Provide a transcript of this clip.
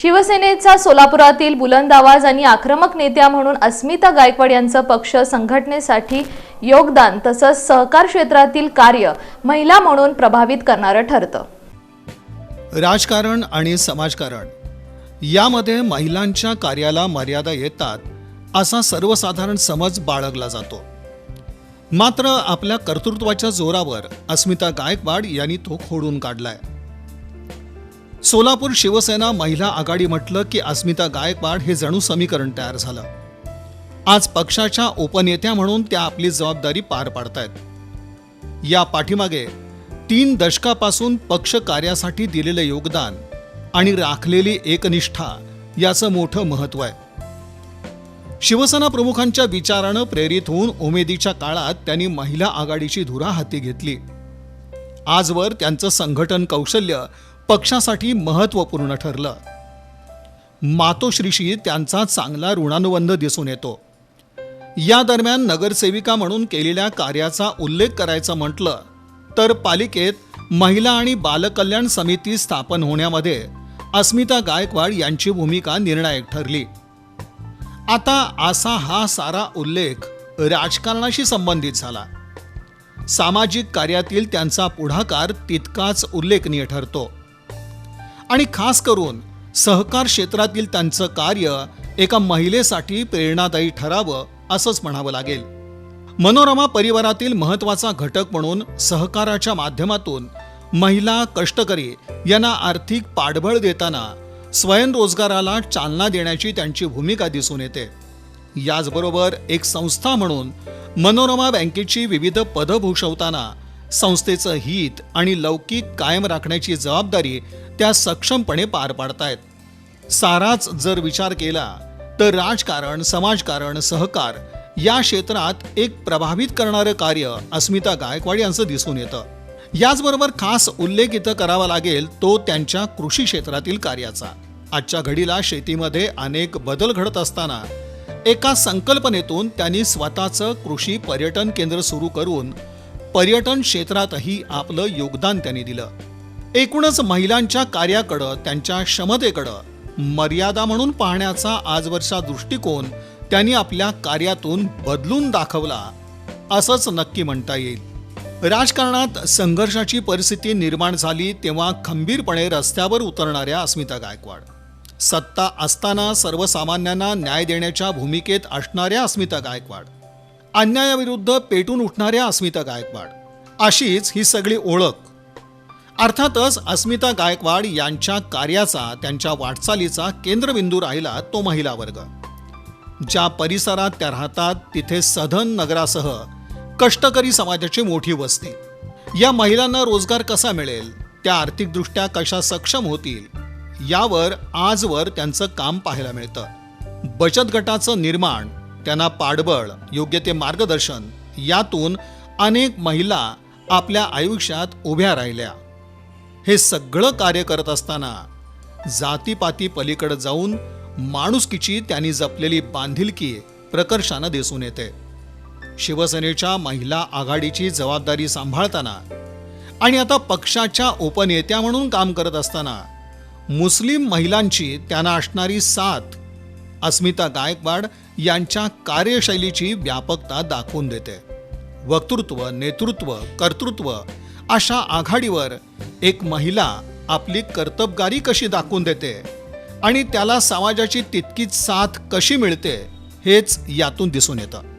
शिवसेनेचा सोलापुरातील बुलंद आवाज आणि आक्रमक नेत्या म्हणून अस्मिता गायकवाड यांचं पक्ष संघटनेसाठी योगदान तसंच सहकार क्षेत्रातील कार्य महिला म्हणून प्रभावित करणारं ठरतं. राजकारण आणि समाजकारण. यामध्ये महिलांच्या कार्याला मर्यादा येतात असा सर्वसाधारण समज बाळगला जातो. मात्र आपल्या कर्तृत्वाच्या जोरावर अस्मिता गायकवाड यांनी तो खोडून काढलाय. सोलापूर शिवसेना महिला आघाडी म्हटलं की अस्मिता गायकवाड हे जणू समीकरण तयार झालं. आज पक्षाच्या उपनेत्या म्हणून त्या आपली जबाबदारी पार पाडतायत. या पाठीमागे तीन दशकापासून पक्ष कार्यासाठी दिलेलं योगदान आणि राखलेली एकनिष्ठा याचं मोठं महत्त्व आहे. शिवसेना प्रमुखांच्या विचारानं प्रेरित होऊन उमेदीच्या काळात त्यांनी महिला आघाडीची धुरा हाती घेतली. आजवर त्यांचं संघटन कौशल्य पक्षासाठी महत्त्वपूर्ण ठरलं. मातोश्रीशी त्यांचा चांगला ऋणानुबंध दिसून येतो. या दरम्यान नगरसेविका म्हणून केलेल्या कार्याचा उल्लेख करायचं म्हटलं तर पालिकेत महिला आणि बालकल्याण समिती स्थापन होण्यामध्ये अस्मिता गायकवाड यांची भूमिका निर्णायक ठरली. आता असा हा सारा उल्लेख राजकारणाशी संबंधित झाला. सामाजिक कार्यातील त्यांचा पुढाकार तितकाच उल्लेखनीय ठरतो. आणि खास करून सहकार क्षेत्रातील त्यांचं कार्य एका महिलेसाठी प्रेरणादायी ठरावं असंच म्हणावं लागेल. मनोरमा परिवारातील महत्त्वाचा घटक म्हणून सहकाराच्या माध्यमातून महिला कष्टकरी यांना आर्थिक पाठबळ देताना स्वयंरोजगाराला चालना देण्याची त्यांची भूमिका दिसून येते. याचबरोबर एक संस्था म्हणून मनोरमा बँकेची विविध पदं भूषवताना संस्थेचं हित आणि लौकिक कायम राखण्याची जबाबदारी त्या सक्षमपणे पार पाडतायत. साराच जर विचार केला तर राजकारण समाजकारण सहकार या क्षेत्रात एक प्रभावित करणारं कार्य अस्मिता गायकवाड यांचं दिसून येतं. याचबरोबर खास उल्लेख इथं करावा लागेल तो त्यांच्या कृषी क्षेत्रातील कार्याचा. आजच्या घडीला शेतीमध्ये अनेक बदल घडत असताना एका संकल्पनेतून त्यांनी स्वतःचं कृषी पर्यटन केंद्र सुरू करून पर्यटन क्षेत्रातही आपलं योगदान त्यांनी दिलं. एकूणच महिलांच्या कार्याकडं त्यांच्या क्षमतेकडं मर्यादा म्हणून पाहण्याचा आजवरचा दृष्टिकोन त्यांनी आपल्या कार्यातून बदलून दाखवला असंच नक्की म्हणता येईल. राजकारणात संघर्षाची परिस्थिती निर्माण झाली तेव्हा खंबीरपणे रस्त्यावर उतरणाऱ्या अस्मिता गायकवाड. सत्ता असताना सर्वसामान्यांना न्याय देण्याच्या भूमिकेत असणाऱ्या अस्मिता गायकवाड. अन्यायाविरुद्ध पेटून उठणाऱ्या अस्मिता गायकवाड. अशीच ही सगळी ओळख. अर्थातच अस्मिता गायकवाड यांच्या कार्याचा त्यांच्या वाटचालीचा केंद्रबिंदू राहिला तो महिला वर्ग. ज्या परिसरात त्या राहतात तिथे सधन नगरासह कष्टकरी समाजाची मोठी वस्ती. या महिलांना रोजगार कसा मिळेल त्या आर्थिकदृष्ट्या कशा सक्षम होतील यावर आजवर त्यांचं काम पाहायला मिळतं. बचत गटाचं निर्माण त्यांना पाठबळ योग्य ते मार्गदर्शन यातून अनेक महिला आपल्या आयुष्यात उभ्या राहिल्या. हे सगळं कार्य करत असताना जातीपाती पलीकडे जाऊन माणुसकीची त्यांनी जपलेली बांधिलकी प्रकर्षानं दिसून येते. शिवसेनेच्या महिला आघाडीची जबाबदारी सांभाळताना आणि आता पक्षाच्या उपनेत्या म्हणून काम करत असताना मुस्लिम महिलांची त्यांना असणारी साथ अस्मिता गायकवाड यांच्या कार्यशैलीची व्यापकता दाखवून देते. वक्तृत्व नेतृत्व कर्तृत्व अशा आघाडीवर एक महिला आपली कर्तबगारी कशी दाखवून देते आणि त्याला समाजाची तितकीच साथ कशी मिळते हेच यातून दिसून येतं.